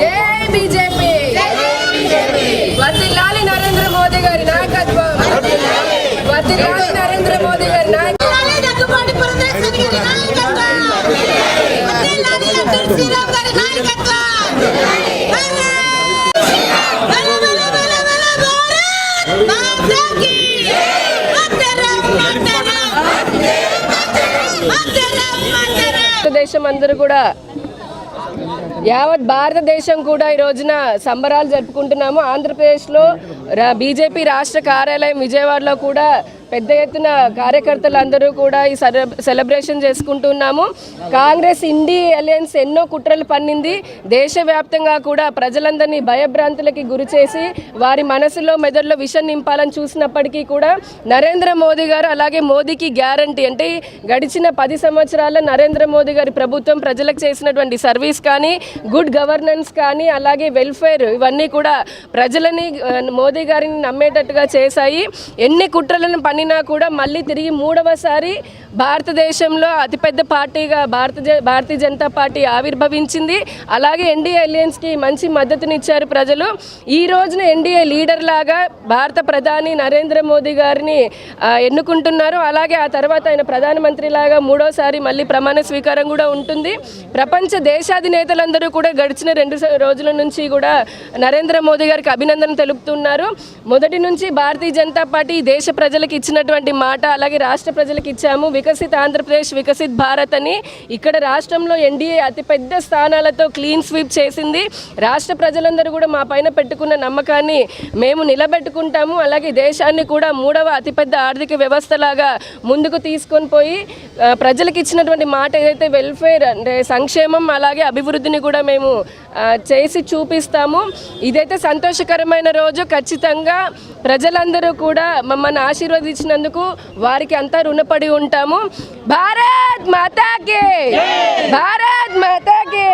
జై బీజేపీ. వర్దిల్లాలి నరేంద్ర మోదీ గారి నాయకత్వం. వర్దిల్లాలి నరేంద్ర మోదీ గారి భారతదేశం అందరూ కూడా యావత్ భారతదేశం కూడా ఈ రోజున సంబరాలు జరుపుకుంటున్నాము. ఆంధ్రప్రదేశ్లో రా- బీజేపీ రాష్ట్ర కార్యాలయం విజయవాడలో కూడా పెద్ద ఎత్తున కార్యకర్తలు అందరూ కూడా ఈ సెలబ్రేషన్ చేసుకుంటున్నాము. కాంగ్రెస్ ఇండి అలయన్స్ ఎన్నో కుట్రలు పన్నింది. దేశవ్యాప్తంగా కూడా ప్రజలందరినీ భయభ్రాంతులకి గురిచేసి వారి మనసులో మెదడులో విషం నింపాలని చూసినప్పటికీ కూడా నరేంద్ర మోదీ గారు అలాగే మోదీకి గ్యారంటీ అంటే గడిచిన పది సంవత్సరాల నరేంద్ర మోదీ గారి ప్రభుత్వం ప్రజలకు చేసినటువంటి సర్వీస్ కానీ గుడ్ గవర్నెన్స్ కానీ అలాగే వెల్ఫేర్ ఇవన్నీ కూడా ప్రజలని మోదీ గారిని నమ్మేటట్టుగా చేశాయి. ఎన్ని కుట్రలను పన్నినా కూడా మళ్ళీ తిరిగి మూడవసారి భారతదేశంలో అతిపెద్ద పార్టీగా భారత జ- భారతీయ జనతా పార్టీ ఆవిర్భవించింది. అలాగే ఎన్డీఏ అలయన్స్కి మంచి మద్దతునిచ్చారు ప్రజలు. ఈ రోజున ఎన్డీఏ లీడర్ లాగా భారత ప్రధాని నరేంద్ర మోదీ గారిని ఎన్నుకుంటున్నారు. అలాగే ఆ తర్వాత ఆయన ప్రధానమంత్రి లాగా మూడోసారి మళ్ళీ ప్రమాణ స్వీకారం కూడా ఉంటుంది. ప్రపంచ దేశాధినేతలందరూ కూడా గడిచిన రెండు రోజుల నుంచి కూడా నరేంద్ర మోదీ గారికి అభినందన తెలుపుతున్నారు. మొదటి నుంచి భారతీయ జనతా పార్టీ దేశ ప్రజలకు ఇచ్చినటువంటి మాట అలాగే రాష్ట్ర ప్రజలకు ఇచ్చాము. వికసిత్ ఆంధ్రప్రదేశ్ వికసిత్ భారత్ అని ఇక్కడ రాష్ట్రంలో ఎన్డీఏ అతిపెద్ద స్థానాలతో క్లీన్ స్వీప్ చేసింది. రాష్ట్ర ప్రజలందరూ కూడా మా పైన పెట్టుకున్న నమ్మకాన్ని మేము నిలబెట్టుకుంటాము. అలాగే దేశాన్ని కూడా మూడవ అతిపెద్ద ఆర్థిక వ్యవస్థలాగా ముందుకు తీసుకొని పోయి ప్రజలకు ఇచ్చినటువంటి మాట ఏదైతే వెల్ఫేర్ అంటే సంక్షేమం అలాగే అభివృద్ధిని కూడా మేము చేసి చూపిస్తాము. ఇదైతే సంతోషకరమైన రోజు. ఖచ్చితంగా ప్రజలందరూ కూడా మమ్మల్ని ఆశీర్వదించినందుకు వారికి అంతా రుణపడి ఉంటాము. భారత్ మాతాకి! భారత్ మాతాకి!